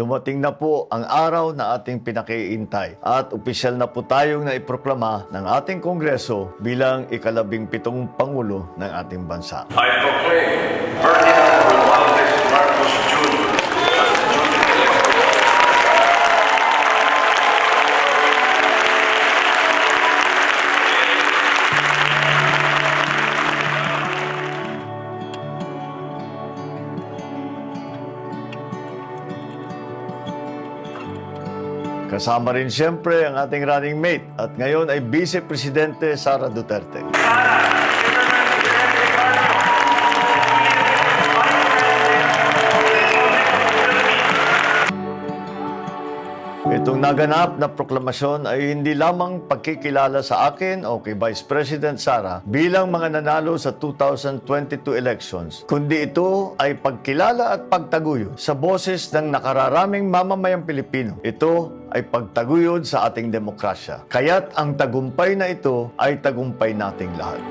dumating na po ang araw na ating pinakiintay at opisyal na po tayong naiproklama ng ating Kongreso bilang ikalabing pitong Pangulo ng ating bansa. I proclaim Kasama rin siyempre ang ating running mate at ngayon ay Vice Presidente Sara Duterte. Itong naganap na proklamasyon ay hindi lamang pagkikilala sa akin o kay Vice President Sara bilang mga nanalo sa 2022 elections, kundi ito ay pagkilala at pagtaguyod sa boses ng nakararaming mamamayang Pilipino. Ito ay pagtaguyod sa ating demokrasya. Kaya't ang tagumpay na ito ay tagumpay nating lahat.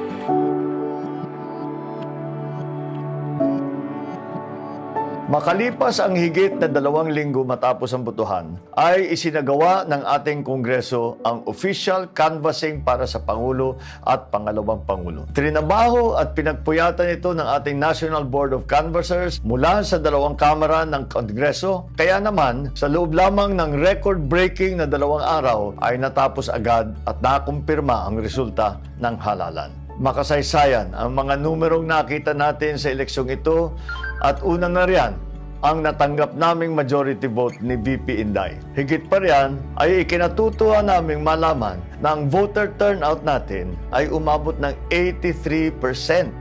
Makalipas ang higit na dalawang linggo matapos ang butuhan, ay isinagawa ng ating Kongreso ang official canvassing para sa Pangulo at Pangalawang Pangulo. Trinabaho at pinagpuyatan ito ng ating National Board of Canvassers mula sa dalawang kamara ng Kongreso. Kaya naman, sa loob lamang ng record-breaking na dalawang araw ay natapos agad at nakumpirma ang resulta ng halalan makasaysayan ang mga numerong nakita natin sa eleksyong ito at una na riyan ang natanggap naming majority vote ni VP Inday. Higit pa riyan ay ikinatutuwa naming malaman na ang voter turnout natin ay umabot ng 83%.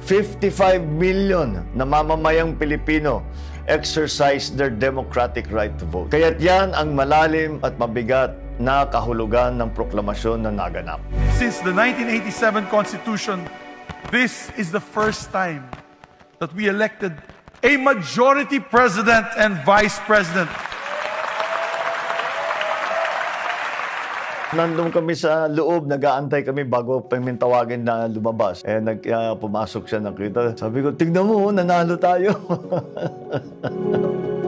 55 million na mamamayang Pilipino exercise their democratic right to vote. Kaya't yan ang malalim at mabigat na kahulugan ng proklamasyon na naganap. Since the 1987 Constitution, this is the first time that we elected a majority president and vice president. Nandun kami sa loob, nag-aantay kami bago kami tawagin na lumabas. Eh, nag, ah, pumasok siya, nakita. Sabi ko, tignan mo, nanalo tayo.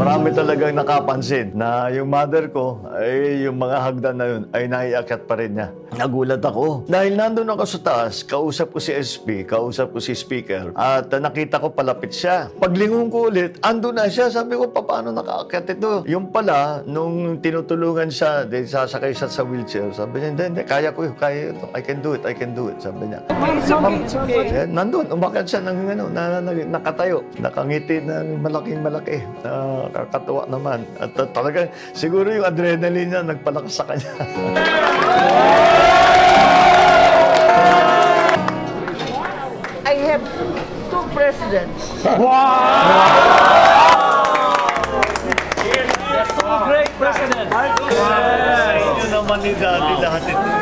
Marami talagang nakapansin na yung mother ko, ay yung mga hagdan na yun, ay naiakyat pa rin niya. Nagulat ako. Dahil nandun ako sa taas, kausap ko si SP, kausap ko si speaker, at nakita ko palapit siya. Paglingon ko ulit, ando na siya. Sabi ko, paano nakaakyat ito? Yung pala, nung tinutulungan siya, di sasakay siya sa wheelchair, sabi niya, hindi, hindi, kaya ko, kaya ito. I can do it, I can do it, sabi niya. It's okay, it's okay. Eh, nandun, umakyat siya ng ano, na, na, nakatayo, nakangiti ng malaking malaki. Nakakatuwa naman. At uh, talagang, siguro yung adrenaline niya nagpalakas sa kanya. I have two presidents. Great president. Inyo naman ni Daddy lahat ito.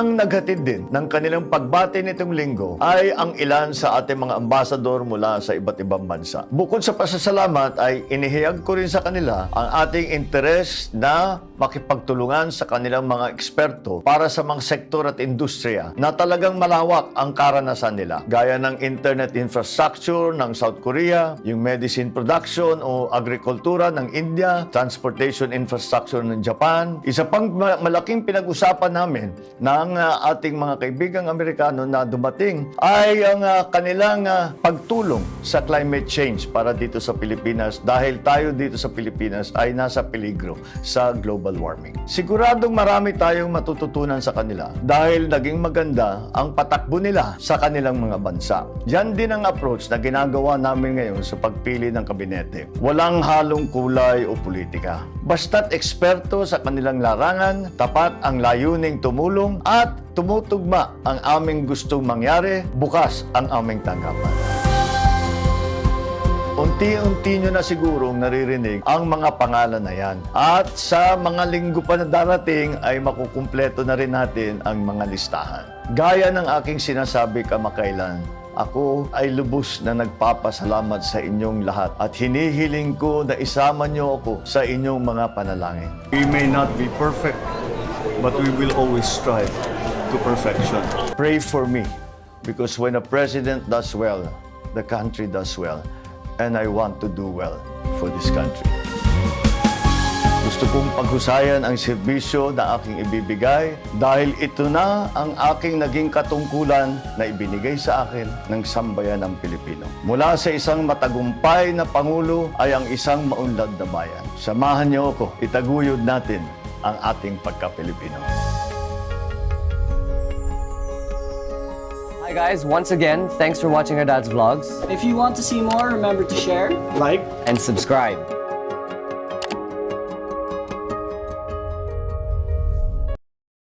Unang naghatid din ng kanilang pagbati nitong linggo ay ang ilan sa ating mga ambasador mula sa iba't ibang bansa. Bukod sa pasasalamat ay inihiyag ko rin sa kanila ang ating interes na makipagtulungan sa kanilang mga eksperto para sa mga sektor at industriya na talagang malawak ang karanasan nila. Gaya ng internet infrastructure ng South Korea, yung medicine production o agrikultura ng India, transportation infrastructure ng Japan. Isa pang ma- malaking pinag-usapan namin ng uh, ating mga kaibigang Amerikano na dumating ay ang uh, kanilang uh, pagtulong sa climate change para dito sa Pilipinas dahil tayo dito sa Pilipinas ay nasa peligro sa global warming. Siguradong marami tayong matututunan sa kanila dahil naging maganda ang patakbo nila sa kanilang mga bansa. Yan din ang approach na ginagawa namin ngayon sa pagpili ng kabinete. Walang halong kulay o politika. Basta't eksperto sa kanilang larangan, tapat ang layuning tumulong at tumutugma ang aming gustong mangyari, bukas ang aming tanggapan. Unti-unti nyo na sigurong naririnig ang mga pangalan na yan. At sa mga linggo pa na darating ay makukumpleto na rin natin ang mga listahan. Gaya ng aking sinasabi kamakailan, ako ay lubos na nagpapasalamat sa inyong lahat at hinihiling ko na isama niyo ako sa inyong mga panalangin. We may not be perfect, but we will always strive to perfection. Pray for me because when a president does well, the country does well. And I want to do well for this country. Gusto kong paghusayan ang serbisyo na aking ibibigay dahil ito na ang aking naging katungkulan na ibinigay sa akin ng sambayan ng Pilipino. Mula sa isang matagumpay na Pangulo ay ang isang maunlad na bayan. Samahan niyo ako, itaguyod natin ang ating pagka-Pilipino. Hi guys, once again, thanks for watching our dad's vlogs If you want to see more, remember to share. and subscribe.